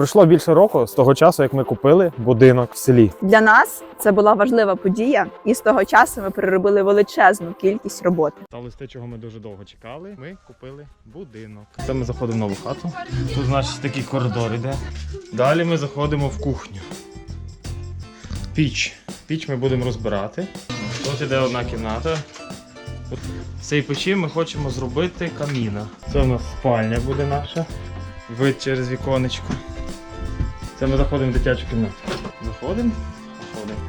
Пройшло більше року з того часу, як ми купили будинок в селі. Для нас це була важлива подія, і з того часу ми переробили величезну кількість роботи. Сталося те, чого ми дуже довго чекали. Ми купили будинок. Це ми заходимо в нову хату. Тут, значить, такий коридор іде. Далі ми заходимо в кухню. Піч. Піч ми будемо розбирати. Тут іде одна кімната. З цієї печі ми хочемо зробити каміна. Це в нас спальня буде наша. Вид через віконечко. Це ми заходимо в дитячу кімнату. Заходимо, заходимо.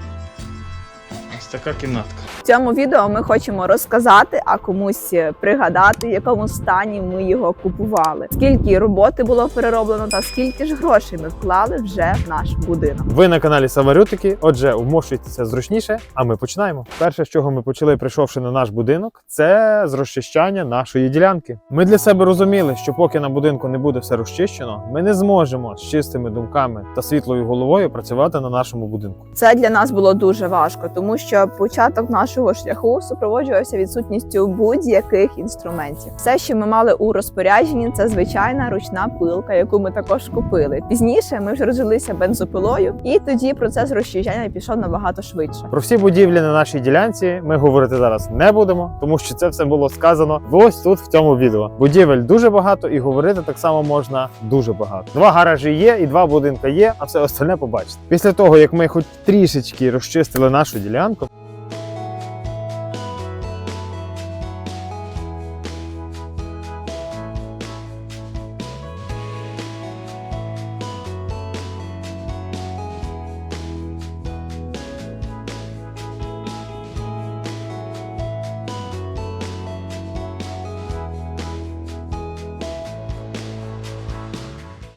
Ось така кімнатка. Цьому відео ми хочемо розказати, а комусь пригадати, в якому стані ми його купували, скільки роботи було перероблено, та скільки ж грошей ми вклали вже в наш будинок. Ви на каналі Саварютики. Отже, вмощуйтеся зручніше, а ми починаємо. Перше, з чого ми почали, прийшовши на наш будинок, це з розчищання нашої ділянки. Ми для себе розуміли, що поки на будинку не буде все розчищено, ми не зможемо з чистими думками та світлою головою працювати на нашому будинку. Це для нас було дуже важко, тому що початок нашого шляху супроводжувався відсутністю будь-яких інструментів. Все, що ми мали у розпорядженні, це звичайна ручна пилка, яку ми також купили. Пізніше ми вже розжилися бензопилою, і тоді процес розчищання пішов набагато швидше. Про всі будівлі на нашій ділянці ми говорити зараз не будемо, тому що це все було сказано ось тут в цьому відео. Будівель дуже багато, і говорити так само можна дуже багато. Два гаражі є, і два будинка є, а все остальне побачите. Після того, як ми хоч трішечки розчистили нашу ділянку.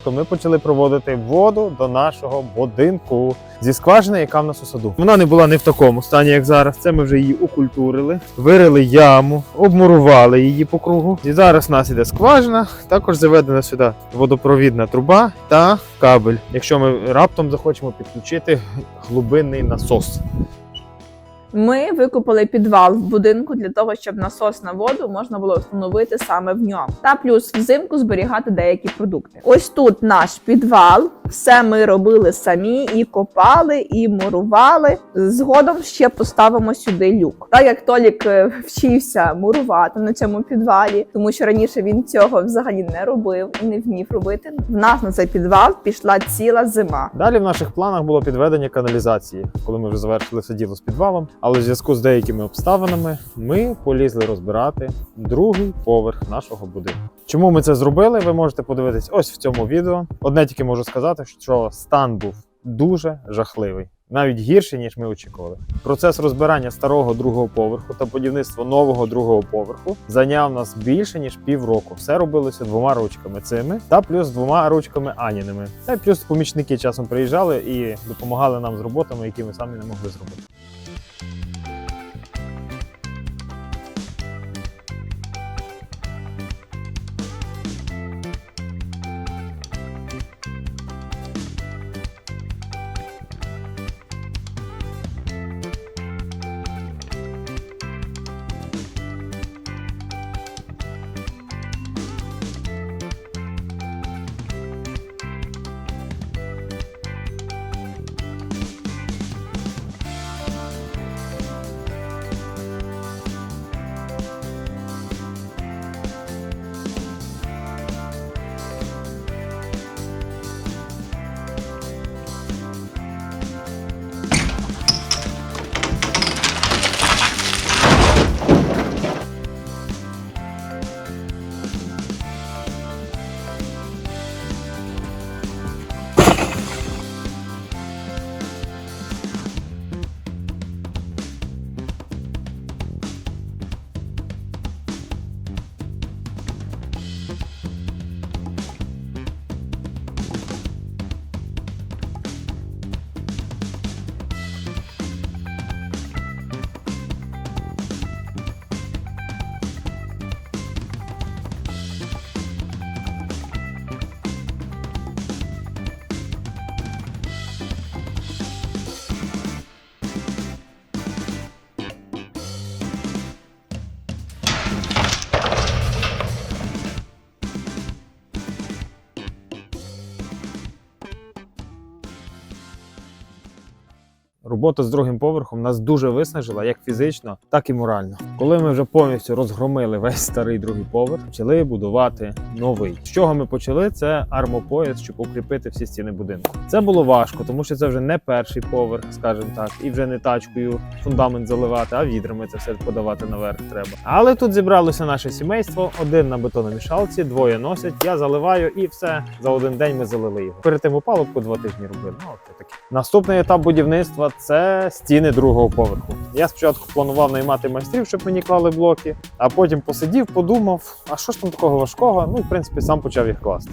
То ми почали проводити воду до нашого будинку зі скважини, яка в нас у саду. Вона не була не в такому стані, як зараз. Це ми вже її окультурили, вирили яму, обмурували її по кругу. І зараз в нас іде скважина. Також заведена сюди водопровідна труба та кабель. Якщо ми раптом захочемо підключити глибинний насос. Ми викупили підвал в будинку для того, щоб насос на воду можна було встановити саме в ньому, та плюс взимку зберігати деякі продукти. Ось тут наш підвал. Все ми робили самі, і копали, і мурували. Згодом ще поставимо сюди люк. Так як Толік е, вчився мурувати на цьому підвалі, тому що раніше він цього взагалі не робив і не вмів робити. В нас на цей підвал пішла ціла зима. Далі в наших планах було підведення каналізації, коли ми вже завершили все діло з підвалом. Але в зв'язку з деякими обставинами ми полізли розбирати другий поверх нашого будинку. Чому ми це зробили? Ви можете подивитись ось в цьому відео. Одне тільки можу сказати, що стан був дуже жахливий. Навіть гірше, ніж ми очікували. Процес розбирання старого другого поверху та будівництво нового другого поверху зайняв нас більше ніж півроку. Все робилося двома ручками цими та плюс двома ручками Аніними. Та й плюс помічники часом приїжджали і допомагали нам з роботами, які ми самі не могли зробити. Робота з другим поверхом нас дуже виснажила як фізично, так і морально. Коли ми вже повністю розгромили весь старий другий поверх, почали будувати новий. З чого ми почали? Це армопояс, щоб укріпити всі стіни будинку. Це було важко, тому що це вже не перший поверх, скажімо так, і вже не тачкою фундамент заливати, а відрами це все подавати наверх треба. Але тут зібралося наше сімейство: один на бетономішалці, двоє носять. Я заливаю і все за один день ми залили його. Перед тим опалубку два тижні робили. Ну от таке. Наступний етап будівництва це стіни другого поверху. Я спочатку планував наймати майстрів, щоб мені клали блоки, а потім посидів, подумав, а що ж там такого важкого? Ну в принципі сам почав їх класти.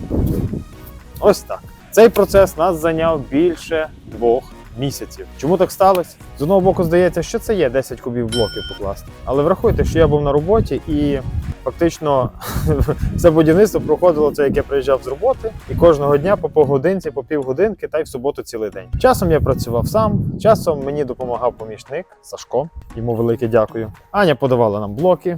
Ось так. Цей процес нас зайняв більше двох місяців. Чому так сталося? З одного боку, здається, що це є 10 кубів блоків покласти. Але врахуйте, що я був на роботі і фактично все будівництво проходило це, як я приїжджав з роботи, і кожного дня по погодинці, по півгодинки, та й в суботу цілий день. Часом я працював сам, часом мені допомагав помічник Сашко. Йому велике дякую. Аня подавала нам блоки.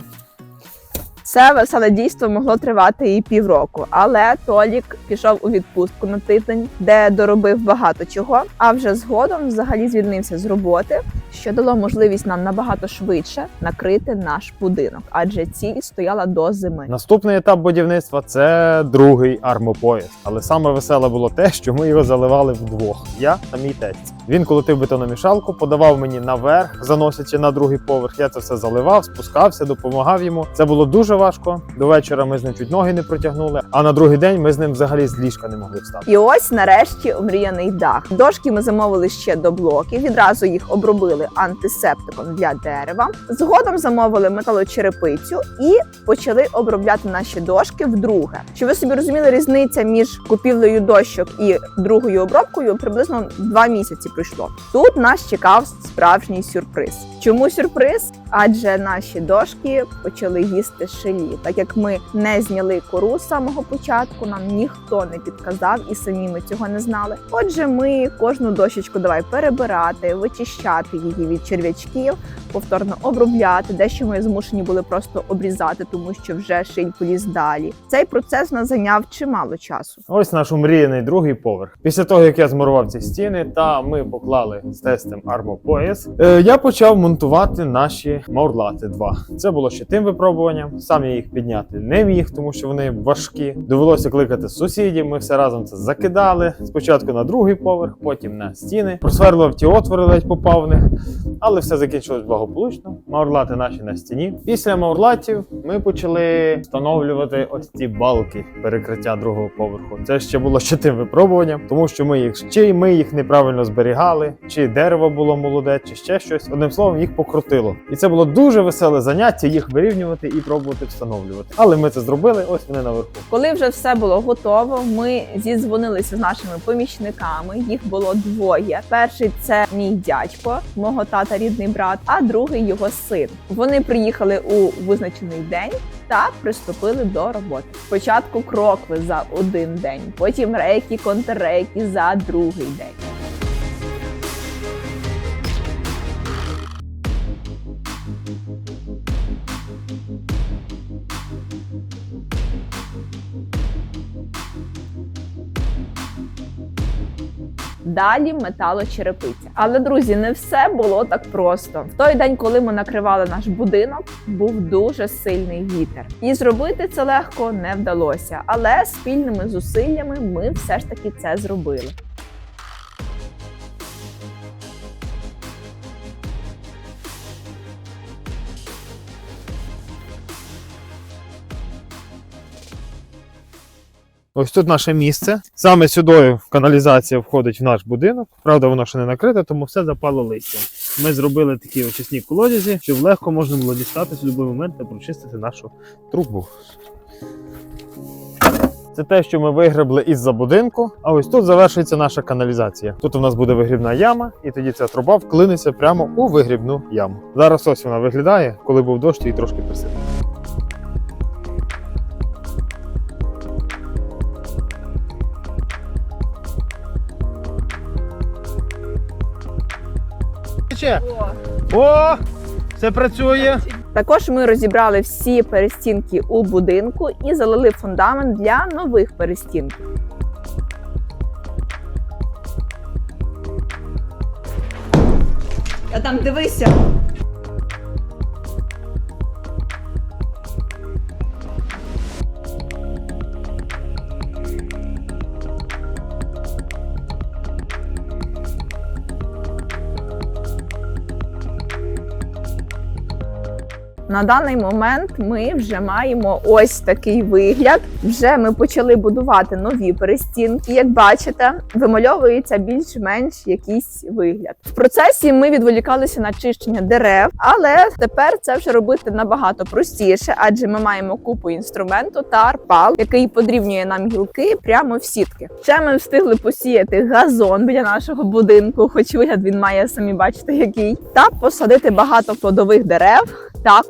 Це веселе дійство могло тривати і півроку, але Толік пішов у відпустку на тиждень, де доробив багато чого. А вже згодом взагалі звільнився з роботи, що дало можливість нам набагато швидше накрити наш будинок, адже ціль стояла до зими. Наступний етап будівництва це другий армопояс. Але саме веселе було те, що ми його заливали вдвох. Я та мій тесть. Він колотив бетономішалку, подавав мені наверх, заносячи на другий поверх. Я це все заливав, спускався, допомагав йому. Це було дуже важко. До вечора ми з ним чуть ноги не протягнули. А на другий день ми з ним взагалі з ліжка не могли встати. І ось нарешті омріяний дах. Дошки ми замовили ще до блоків. Відразу їх обробили антисептиком для дерева. Згодом замовили металочерепицю і почали обробляти наші дошки вдруге. Щоб ви собі розуміли, різниця між купівлею дощок і другою обробкою приблизно два місяці пройшло. Тут нас чекав справжній сюрприз. Чому сюрприз? Адже наші дошки почали їсти шелі. Так як ми не зняли кору з самого початку, нам ніхто не підказав і самі ми цього не знали. Отже, ми кожну дощечку давай перебирати, вичищати її від черв'ячків, повторно обробляти. Дещо ми змушені були просто обрізати, тому що вже шиль поліз далі. Цей процес нас зайняв чимало часу. Ось наш умріяний другий поверх. Після того, як я змурував ці стіни, та ми поклали з тестем армопояс, е, я почав монтувати наші маурлати 2. Це було ще тим випробуванням. Сам я їх підняти не міг, тому що вони важкі. Довелося кликати сусідів. Ми все разом це закидали. Спочатку на другий поверх, потім на стіни. Просверлив ті отвори, ледь попав в них. Але все закінчилось благополучно. Маурлати наші на стіні. Після маурлатів ми почали встановлювати ось ці балки перекриття другого поверху. Це ще було ще тим випробуванням, тому що ми їх чи ми їх неправильно зберігали, чи дерево було молоде, чи ще щось. Одним словом, їх покрутило. І це було дуже веселе заняття їх вирівнювати і пробувати встановлювати. Але ми це зробили. Ось вони наверху. Коли вже все було готово, ми зідзвонилися з нашими помічниками. Їх було двоє. Перший це мій дядько, мого тата рідний брат, а другий його син. Вони приїхали у визначений день та приступили до роботи. Спочатку крокви за один день, потім рейки, контррейки за другий день. Далі металочерепиця. Але друзі, не все було так просто. В той день, коли ми накривали наш будинок, був дуже сильний вітер, і зробити це легко не вдалося. Але спільними зусиллями ми все ж таки це зробили. Ось тут наше місце. Саме сюди каналізація входить в наш будинок. Правда, воно ще не накрите, тому все запало листям. Ми зробили такі очисні колодязі, щоб легко можна було дістатись в будь-який момент та прочистити нашу трубу. Це те, що ми вигребли із-за будинку. А ось тут завершується наша каналізація. Тут у нас буде вигрібна яма, і тоді ця труба вклиниться прямо у вигрібну яму. Зараз ось вона виглядає, коли був дощ, її трошки присипав. О, все працює. Також ми розібрали всі перестінки у будинку і залили фундамент для нових перестінків. А там дивися. На даний момент ми вже маємо ось такий вигляд. Вже ми почали будувати нові перестінки. Як бачите, вимальовується більш-менш якийсь вигляд. В процесі ми відволікалися на чищення дерев, але тепер це вже робити набагато простіше, адже ми маємо купу інструменту та арпал, який подрівнює нам гілки прямо в сітки. Ще ми встигли посіяти газон біля нашого будинку, хоч вигляд він має самі бачите, який, та посадити багато плодових дерев та.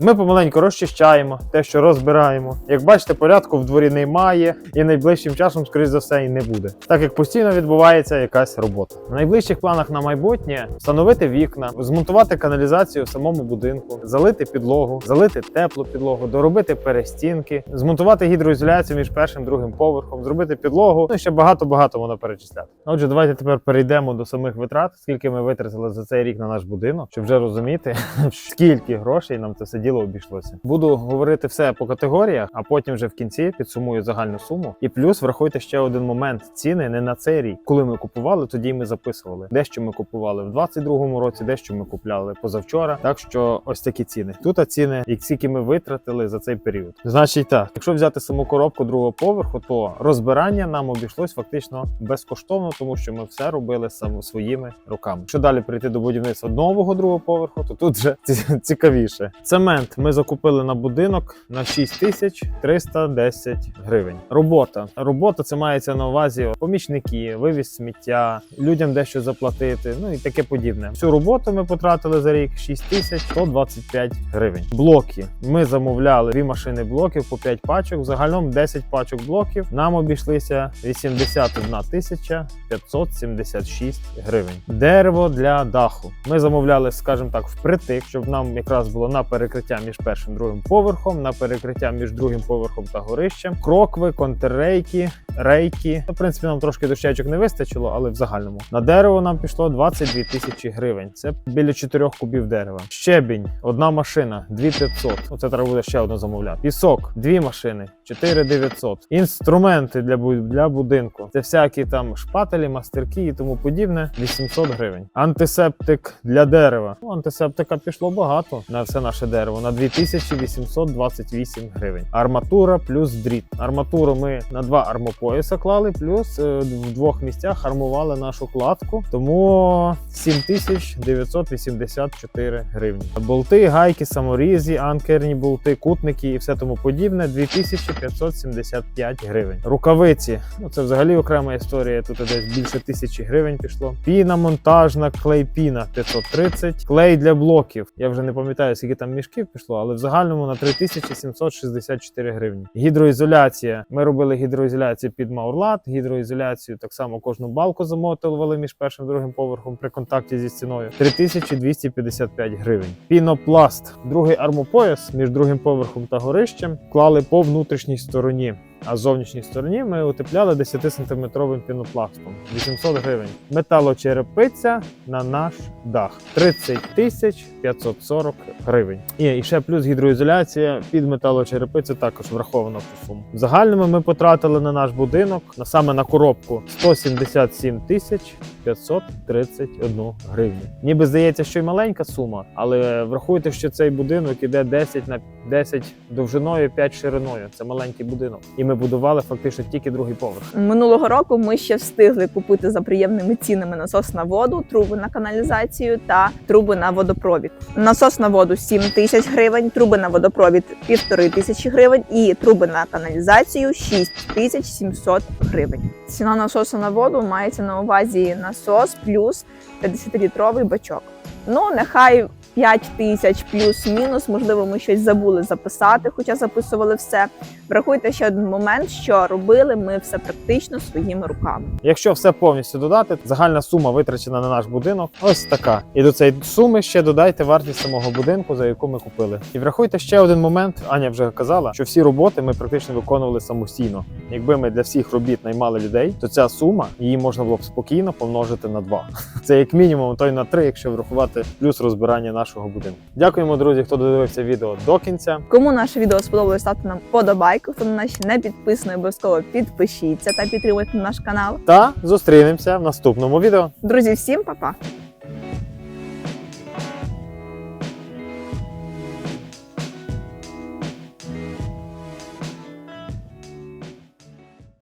Ми помаленьку розчищаємо те, що розбираємо. Як бачите, порядку в дворі немає, і найближчим часом, скоріш за все, і не буде. Так як постійно відбувається якась робота. В найближчих планах на майбутнє встановити вікна, змонтувати каналізацію в самому будинку, залити підлогу, залити теплу підлогу, доробити перестінки, змонтувати гідроізоляцію між першим і другим поверхом, зробити підлогу. Ну і ще багато багато воно перечисляти. Отже, давайте тепер перейдемо до самих витрат, скільки ми витратили за цей рік на наш будинок, щоб вже розуміти, скільки грошей нам це все діло обійшлося. Буду говорити все по категоріях, а потім вже в кінці підсумую загальну суму. І плюс врахуйте ще один момент: ціни не на цей рік. Коли ми купували, тоді ми записували. Дещо ми купували в 22-му році, дещо ми купляли позавчора. Так що ось такі ціни. Тут а ціни, і скільки ми витратили за цей період. Значить, так, якщо взяти саму коробку другого поверху, то розбирання нам обійшлось фактично безкоштовно, тому що ми все робили сам своїми руками. Якщо далі прийти до будівництва нового другого поверху, то тут вже цікавіше. Цемент ми закупили на будинок на 6310 гривень. Робота. Робота це мається на увазі помічники, вивіз сміття, людям дещо заплатити, ну і таке подібне. Всю роботу ми потратили за рік 6125 гривень. Блоки. Ми замовляли дві машини блоків по 5 пачок. Загалом 10 пачок блоків нам обійшлися 81 тисяча 576 гривень. Дерево для даху. Ми замовляли, скажімо так, впритик, щоб нам якраз було на перекриття між першим і другим поверхом, на перекриття між другим поверхом та горищем, крокви, контррейки, рейки. Ну, В принципі, нам трошки дощечок не вистачило, але в загальному на дерево нам пішло 22 тисячі гривень. Це біля 4 кубів дерева. Щебінь, одна машина, 2500. Оце треба буде ще одну замовляти. Пісок, дві машини, 4900. Інструменти для, для будинку. Це всякі там шпателі, мастерки і тому подібне. 800 гривень. Антисептик для дерева. Ну, антисептика пішло багато на все наше дерево. На 2828 гривень. Арматура плюс дріт. Арматуру ми на два армопояса клали, плюс е, в двох місцях армували нашу кладку. Тому 7984 гривні. Болти, гайки, саморізі, анкерні болти, кутники і все тому подібне 2575 гривень. Рукавиці, ну це взагалі окрема історія. Тут десь більше тисячі гривень пішло. Піна монтажна, клей піна 530, клей для блоків. Я вже не пам'ятаю, скільки там мішків пішло, але в загальному на 3764 гривні. Гідроізоляція. Ми робили гідроізоляцію під маурлат, гідроізоляцію так само кожну балку замотували між першим і другим поверхом при контакті зі стіною. 3255 гривень. Пінопласт, другий армопояс між другим поверхом та горищем клали по внутрішній стороні. А з зовнішній стороні ми утепляли 10-сантиметровим пінопластом 800 гривень. Металочерепиця на наш дах 30 тисяч 540 гривень. І, ще плюс гідроізоляція під металочерепицю також враховано в цю суму. В загальному ми потратили на наш будинок на саме на коробку 177 тисяч 531 гривню. Ніби здається, що й маленька сума, але врахуйте, що цей будинок іде 10 на 10 довжиною, 5 шириною. Це маленький будинок. І ми будували фактично тільки другий поверх. Минулого року ми ще встигли купити за приємними цінами насос на воду, труби на каналізацію та труби на водопровід. Насос на воду 7 тисяч гривень, труби на водопровід 1,5 тисячі гривень і труби на каналізацію 6 тисяч 700 гривень. Ціна насосу на воду мається на увазі насос плюс 50-літровий бачок. Ну, нехай 5 тисяч плюс-мінус. Можливо, ми щось забули записати, хоча записували все. Врахуйте ще один момент, що робили ми все практично своїми руками. Якщо все повністю додати, загальна сума витрачена на наш будинок ось така. І до цієї суми ще додайте вартість самого будинку, за яку ми купили. І врахуйте ще один момент. Аня вже казала, що всі роботи ми практично виконували самостійно. Якби ми для всіх робіт наймали людей, то ця сума її можна було б спокійно помножити на два. Це як мінімум, то й на три, якщо врахувати плюс розбирання нашого будинку. Дякуємо, друзі, хто додивився відео до кінця. Кому наше відео сподобалось, ставте нам подобайку. Хто на наші не підписаний, обов'язково підпишіться та підтримуйте наш канал. Та зустрінемося в наступному відео. Друзі, всім па-па!